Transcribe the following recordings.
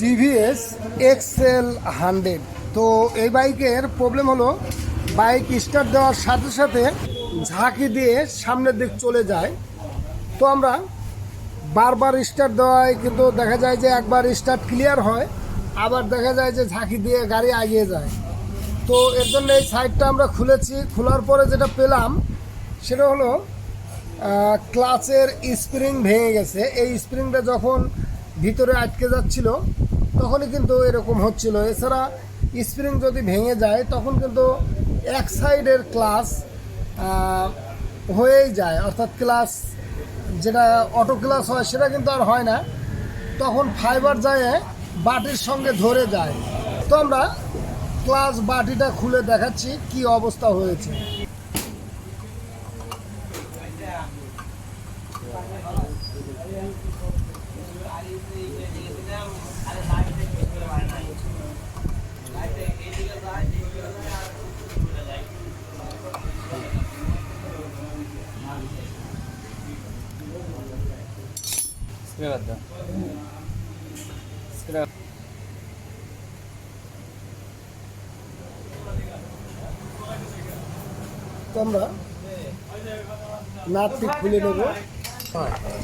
TVS Excel hundred তো এই বাইকের প্রবলেম হলো, বাইক স্টার্ট দেওয়ার সাথে সাথে ঝাঁকি দিয়ে সামনের দিক চলে যায়। তো আমরা বারবার স্টার্ট দেওয়ায় কিন্তু দেখা যায় যে একবার স্টার্ট ক্লিয়ার হয়, আবার দেখা যায় যে ঝাঁকি দিয়ে গাড়ি এগিয়ে যায়। তো এর জন্য এই সাইডটা আমরা খুলেছি। খোলার পরে যেটা পেলাম, সেটা হলো ক্লাচের স্প্রিং ভেঙে গেছে। এই স্প্রিংটা যখন ভিতরে আটকে যাচ্ছিল তখনই কিন্তু এরকম হচ্ছিল। এছাড়া স্প্রিং যদি ভেঙে যায়, তখন কিন্তু এক সাইডের ক্লাস হয়েই যায়। অর্থাৎ ক্লাস যেটা অটো ক্লাস হয়, সেটা কিন্তু আর হয় না। তখন ফাইবার যায়, বাটির সঙ্গে ধরে যায়। তো আমরা ক্লাস বাটিটা খুলে দেখাচ্ছি কি অবস্থা হয়েছে। স্প্রে বাদ দাও স্প্রে তো আমরা নাটটি খুলে নেব।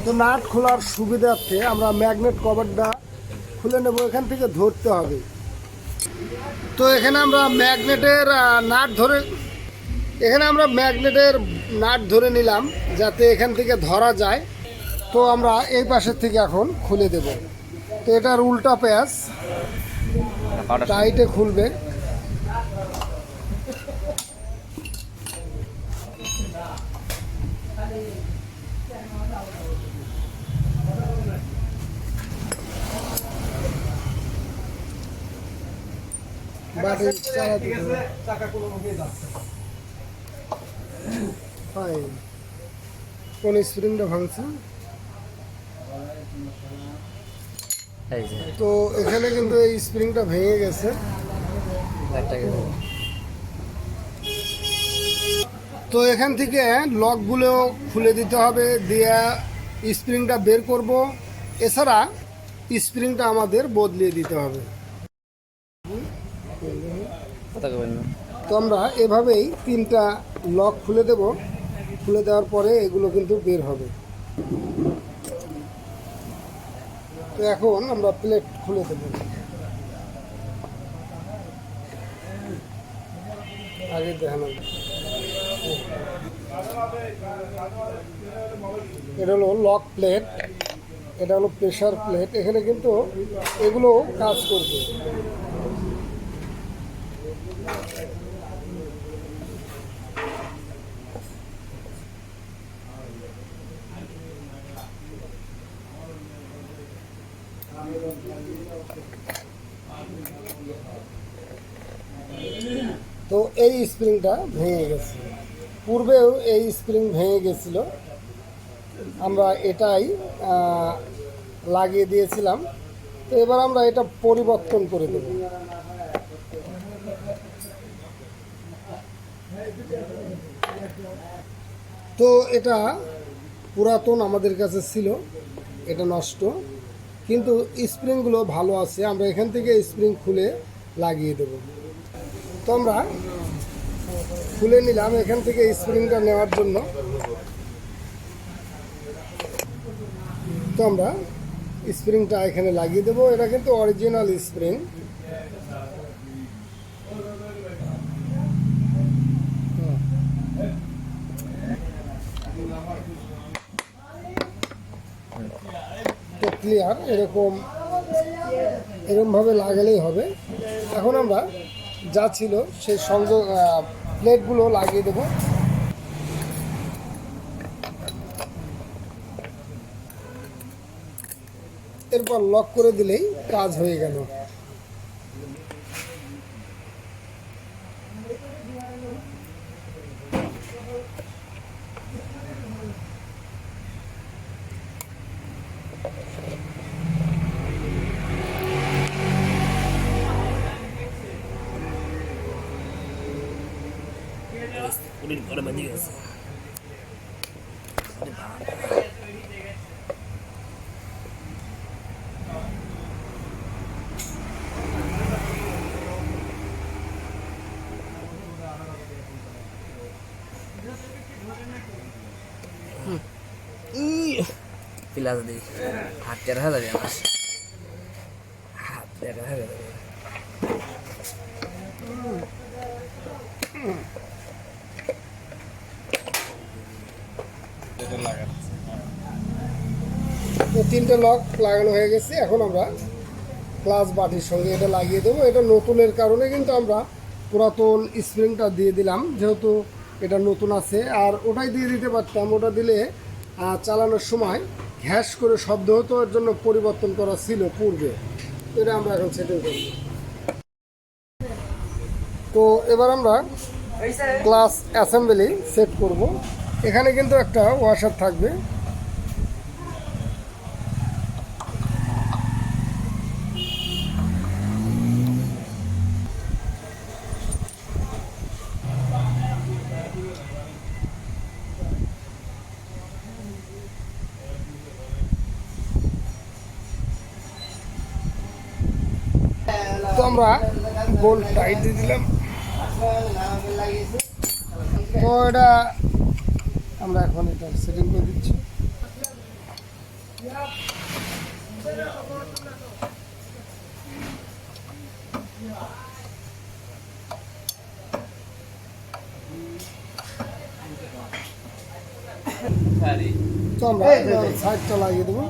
তো নাট খোলার সুবিধার্থে আমরা ম্যাগনেট কভারটা খুলে নেব এখান থেকে ধরতে হবে। তো এখানে আমরা ম্যাগনেটের নাট ধরে এখানে আমরা ম্যাগনেটের নাট ধরে নিলাম যাতে এখান থেকে ধরা যায়। তো আমরা এই পাশের থেকে এখন খুলে দেব। তো এটার উল্টা প্যাচ টাইটে খুলবে. কোন স্প্রিংটা ভাঙছে? তো এখানে কিন্তু এই স্প্রিংটা ভেঙে গেছে। তো এখান থেকে লকগুলো খুলে দিতে হবে দিয়ে স্প্রিংটা বের করব। এছাড়া স্প্রিংটা আমাদের বদলিয়ে দিতে হবে। তো আমরা এভাবেই তিনটা লক খুলে দেব। খুলে দেওয়ার পরে এগুলো কিন্তু বের হবে। এখন আমরা প্লেট খুলে দেব। আগে দেখানো এটা হলো লক প্লেট এটা হলো প্রেশার প্লেট এখানে কিন্তু এগুলো কাজ করবে। তো এই স্প্রিংটা ভেঙে গেছে। পূর্বেও এই স্প্রিং ভেঙে গেছিল। আমরা এটাই লাগিয়ে দিয়েছিলাম। তো এবার আমরা এটা পরিবর্তন করে দেব। তো এটা পুরাতন আমাদের কাছে ছিল। এটা নষ্ট। কিন্তু স্প্রিংগুলো ভালো আছে, আমরা এখান থেকে স্প্রিং খুলে লাগিয়ে দেব। তো আমরা খুলে নিলাম এখান থেকে স্প্রিংটা নেওয়ার জন্য। তো আমরা স্প্রিংটা এখানে লাগিয়ে দেবো, এটা কিন্তু অরিজিনাল স্প্রিং তো ক্লিয়ার এরকম, এরকমভাবে লাগালেই হবে। এখন আমরা যা ছিল সেই সংযোগ প্লেটগুলো লাগিয়ে দেবো। এরপর লক করে দিলেই কাজ হয়ে গেল। 밀 거라면 이겼어. 소리 봐. পিলা যদি হাত তেরা হয়ে যাবে আমার হাত তেরা হয়ে যাবে তো তিনটে লক লাগানো হয়ে গেছে এখন আমরা ক্লাস বাটির সঙ্গে এটা লাগিয়ে দেবো। এটা নতুনের কারণে কিন্তু আমরা পুরাতন স্প্রিংটা দিয়ে দিলাম যেহেতু এটা নতুন আছে। আর ওটাই দিয়ে দিতে পারতাম ওটা দিলে চালানোর সময় ঘ্যাস করে শব্দ হতো এর জন্য পরিবর্তন করা ছিল পূর্বে। এটা আমরা এখন সেটিং করব। তো এবার আমরা ক্লাস অ্যাসেম্বলি সেট করব। এখানে কিন্তু একটা ওয়াশার থাকবে। তো আমরা গোল টাইট দিয়ে দিলাম। তো এটা আমরা এখন এটা সেটিং করে দিচ্ছি। তো আমরা সাইডটা লাগিয়ে দেবো।